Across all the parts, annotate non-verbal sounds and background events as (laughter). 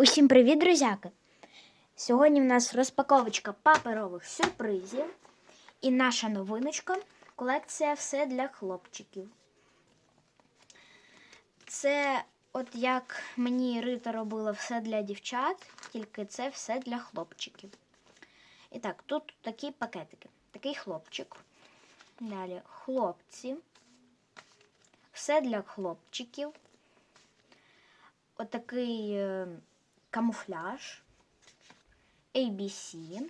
Усім привіт, друзяки! Сьогодні в нас розпаковочка паперових сюрпризів. І наша новиночка колекція все для хлопчиків. Це, от як мені Рита робила все для дівчат, тільки це все для хлопчиків. І так, тут такі пакетики. Такий хлопчик. Далі хлопці. Все для хлопчиків. Отакий е, камуфляж. ABC.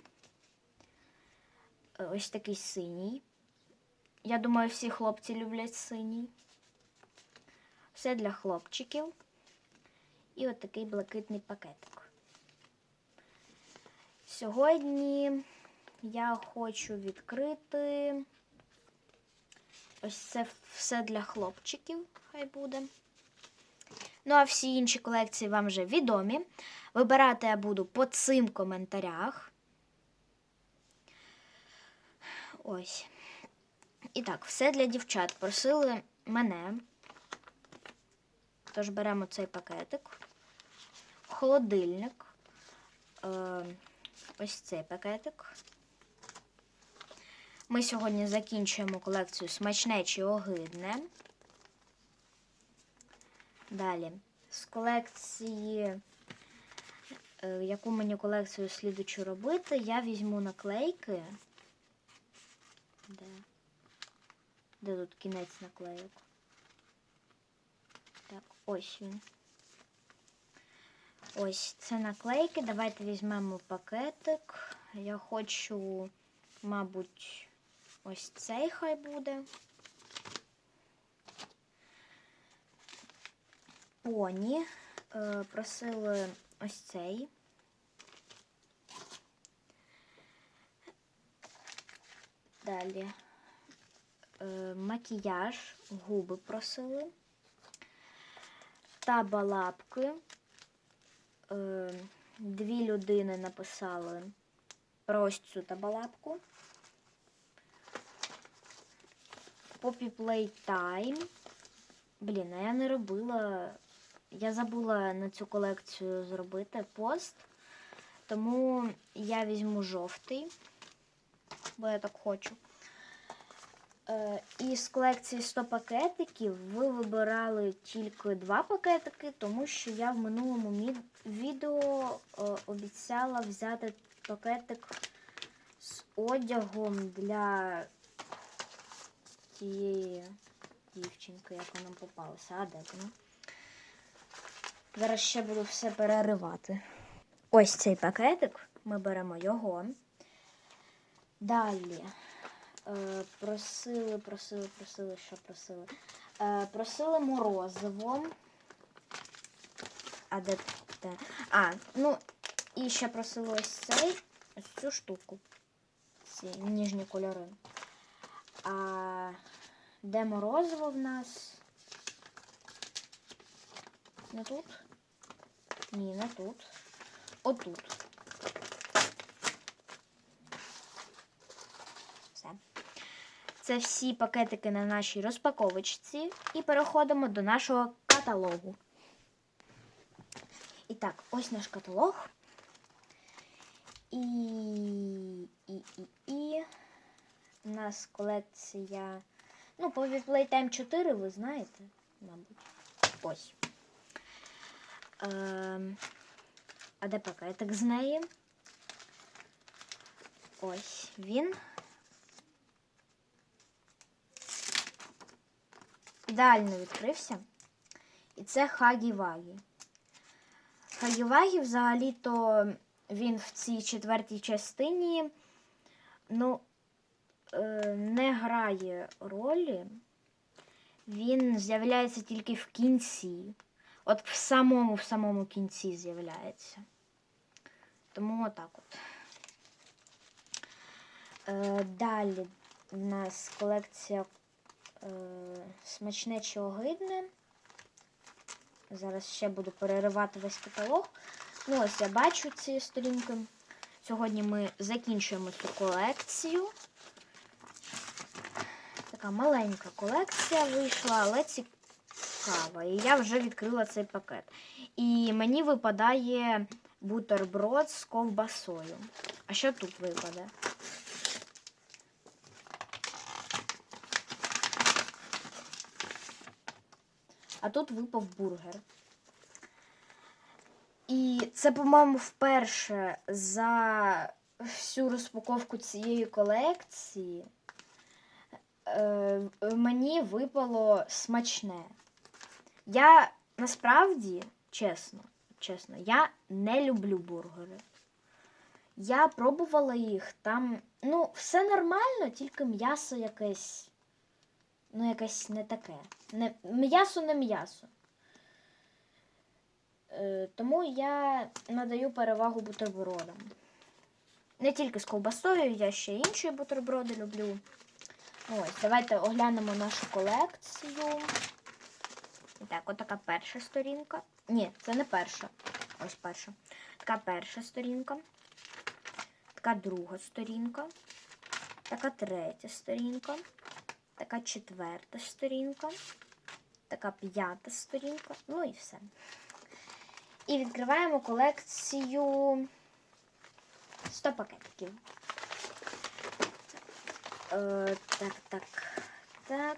Е, Ось такий синій. Я думаю, всі хлопці люблять синій. Все для хлопчиків. І от такий блакитний пакетик. Сьогодні я хочу відкрити ось це все для хлопчиків, хай буде. Ну, а всі інші колекції вам вже відомі. Вибирати я буду по цим коментарях. Ось. І так, все для дівчат. Просили мене. Тож беремо цей пакетик. Холодильник. Е, ось цей пакетик. Ми сьогодні закінчуємо колекцію смачне чи огидне. Далі. З колекції, е, яку мені колекцію слідучу робити, я візьму наклейки. Де? Де тут кінець наклейок? Так, ось він. Ось це наклейки. Давайте візьмемо пакетик. Я хочу, мабуть, ось цей хай буде. Поні е, просили ось цей. Далі е, макіяж, губи просили. Табалапки. Е, дві людини написали про ось цю табалапку. Poppy Playtime. Блін, а я не робила. Я забула на цю колекцію зробити пост, тому я візьму жовтий, бо я так хочу. Е, І з колекції 100 пакетиків ви вибирали тільки два пакетики, тому що я в минулому відео е, обіцяла взяти пакетик з одягом для тієї дівчинки, яка нам попалася. А де вона? Зараз ще буду все переривати. Ось цей пакетик. Ми беремо його. Далі. Е, просили, просили, просили, що просили? Е, просили морозиво. А де те? А, ну, і ще просили ось цей, ось цю штуку. Ці ніжні кольори. А де морозиво в нас? Не тут? Ні, не тут. Отут. Все. Це всі пакетики на нашій розпаковочці. І переходимо до нашого каталогу. І так, ось наш каталог. І, і, і, і. У нас колекція. Ну, по Playtime 4 ви знаєте, мабуть. Ось. Ем, а де пакетик з неї? Ось він. Ідеально відкрився. І це Хагі-Вагі. Хагі-Вагі взагалі-то він в цій четвертій частині, ну, е, не грає ролі. Він з'являється тільки в кінці. От в самому в самому кінці з'являється. Тому отак от. Е, далі у нас колекція е, смачне чи огидне. Зараз ще буду переривати весь каталог. Ну, ось я бачу ці сторінки. Сьогодні ми закінчуємо цю колекцію. Така маленька колекція вийшла, але ці кава. І я вже відкрила цей пакет. І мені випадає бутерброд з ковбасою. А що тут випаде? А тут випав бургер. І це, по-моєму, вперше за всю розпаковку цієї колекції е, мені випало смачне. Я насправді, чесно, чесно, я не люблю бургери. Я пробувала їх там. Ну, все нормально, тільки м'ясо якесь. Ну, якесь не таке. Не, м'ясо не м'ясо. Е, тому я надаю перевагу бутербродам. Не тільки з ковбасою, я ще інші бутерброди люблю. Ось, давайте оглянемо нашу колекцію. Так, отака перша сторінка. Ні, це не перша. Ось перша. Така перша сторінка. Така друга сторінка. Така третя сторінка. Така четверта сторінка. Така п'ята сторінка. Ну і все. І відкриваємо колекцію 100 пакетиків. Е, так, так, так.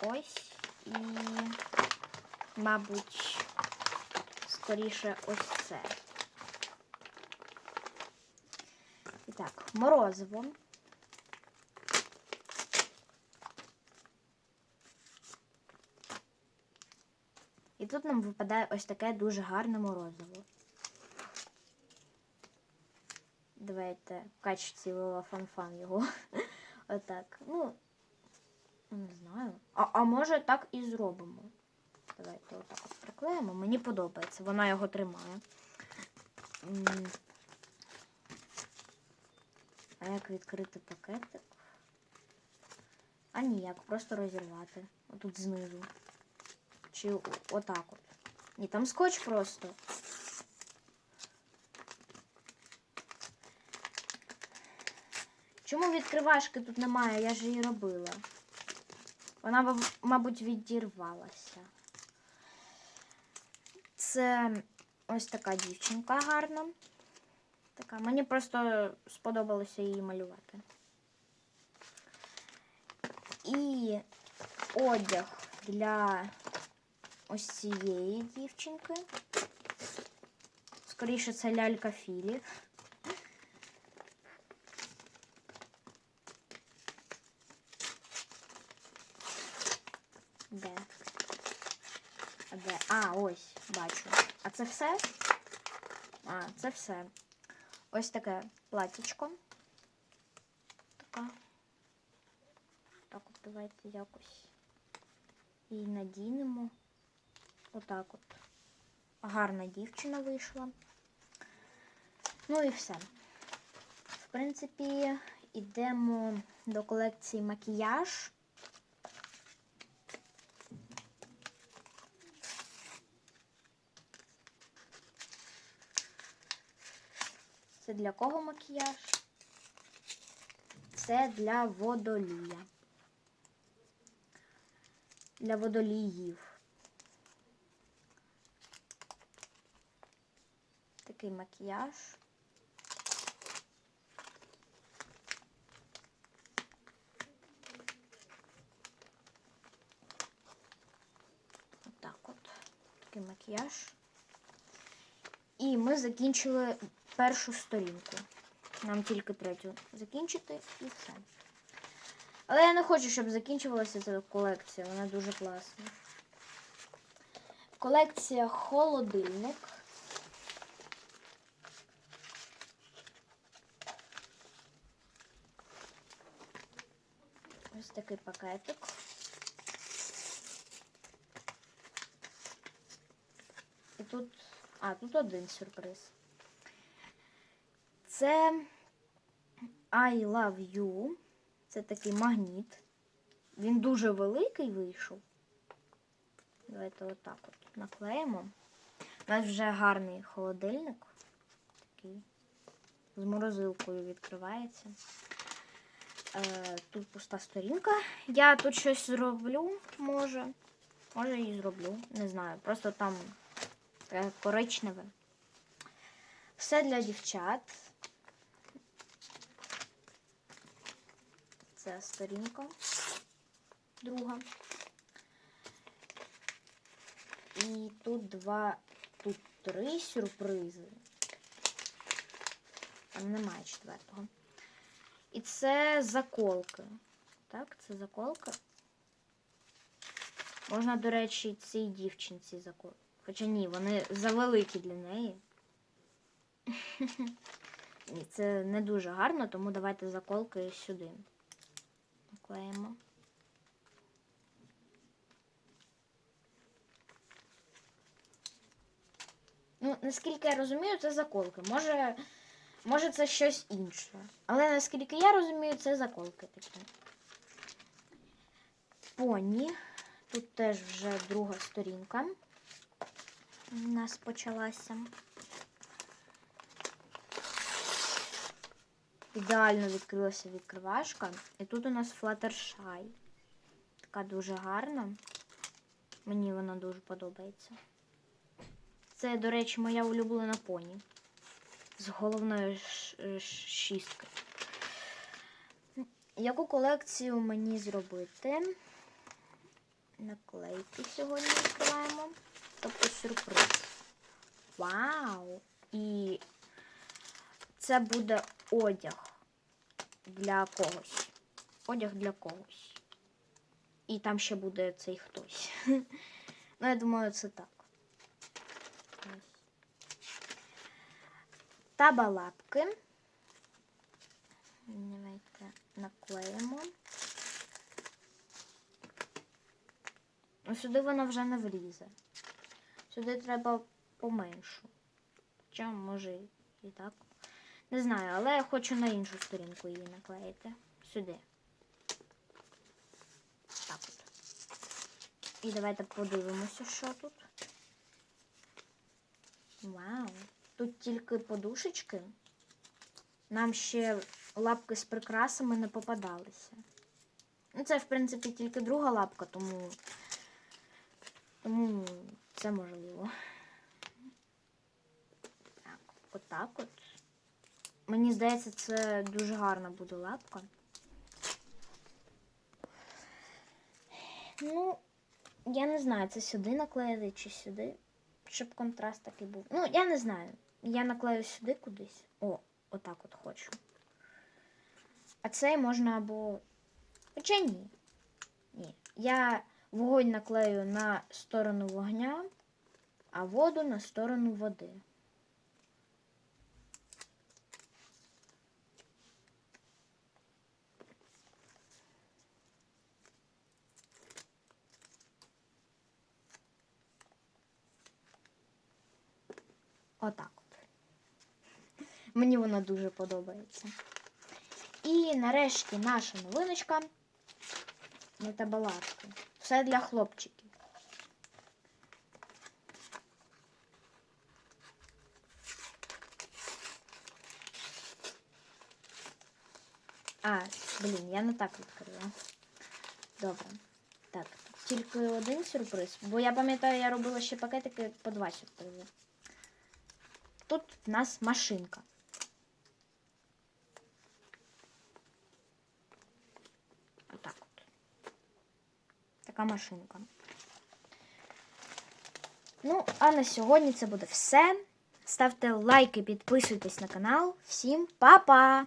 Ось і, мабуть, скоріше ось це. І так, морозиво. І тут нам випадає ось таке дуже гарне морозиво. Давайте в качестві фан-фан його. (laughs) Отак. Ну, не знаю. А, а може так і зробимо. Давайте отак от приклеїмо. Мені подобається. Вона його тримає. А як відкрити пакетик? А ніяк, просто розірвати. Отут знизу. Чи отак от. Ні, там скотч просто. Чому відкривашки тут немає? Я ж її робила. Вона, маб- мабуть, відірвалася. Це ось така дівчинка гарна. Така. Мені просто сподобалося її малювати. І одяг для ось цієї дівчинки. Скоріше, це лялька Філі. Де? А де? А, ось, бачу. А це все? А, це все. Ось таке платічко. Така. Так от давайте якось її надінемо. Отак от. Гарна дівчина вийшла. Ну і все. В принципі, йдемо до колекції макіяж. Це для кого макіяж? Це для водолія. Для водоліїв. Такий макіяж. Отак от. Такий макіяж. І ми закінчили першу сторінку. Нам тільки третю закінчити і все. Але я не хочу, щоб закінчувалася ця колекція. Вона дуже класна. Колекція холодильник. Ось такий пакетик. І тут. А, тут один сюрприз. Це I love you. Це такий магніт. Він дуже великий вийшов. Давайте отак от наклеїмо. У нас вже гарний холодильник. Такий. З морозилкою відкривається. Е, тут пуста сторінка. Я тут щось зроблю, може. Може і зроблю, не знаю. Просто там коричневе. Все для дівчат. Це сторінка. Друга. І тут два, тут три сюрпризи. Там немає четвертого. І це заколки. Так, це заколки. Можна, до речі, цій дівчинці заколки. Хоча ні, вони завеликі для неї. (laughs) Це не дуже гарно, тому давайте заколки сюди. Наклеїмо. Ну, наскільки я розумію, це заколки. Може, може це щось інше. Але наскільки я розумію, це заколки такі. Поні. Тут теж вже друга сторінка у нас почалася. Ідеально відкрилася відкривашка. І тут у нас Fluttershy. Така дуже гарна. Мені вона дуже подобається. Це, до речі, моя улюблена поні. З головної ш- ш- шістки. Яку колекцію мені зробити? Наклейки сьогодні відкриваємо. Тобто сюрприз. Вау! І це буде одяг для когось. Одяг для когось. І там ще буде цей хтось. (laughs) Ну, я думаю, це так. Ось. Табалапки. Давайте наклеїмо. Ну, сюди вона вже не влізе. Сюди треба поменшу. Хоча, може, і так. Не знаю, але я хочу на іншу сторінку її наклеїти. Сюди. Так от. І давайте подивимося, що тут. Вау. Тут тільки подушечки. Нам ще лапки з прикрасами не попадалися. Ну, це, в принципі, тільки друга лапка, тому. Тому це можливо. Так, отак от. Мені здається, це дуже гарна буде лапка. Ну, я не знаю, це сюди наклеїти чи сюди, щоб контраст такий був. Ну, я не знаю. Я наклею сюди кудись. О, отак от хочу. А цей можна або. Хоча ні. Ні. Я вогонь наклею на сторону вогня, а воду на сторону води. Отак от. Мені вона дуже подобається. І нарешті наша новиночка. Метабалатки. Все для хлопчиків. А, блін, я не так відкрила. Добре. Так, тільки один сюрприз. Бо я пам'ятаю, я робила ще пакетики по два сюрпризи. Тут в нас машинка. Отак от. Така машинка. Ну, а на сьогодні це буде все. Ставте лайки, підписуйтесь на канал. Всім па-па!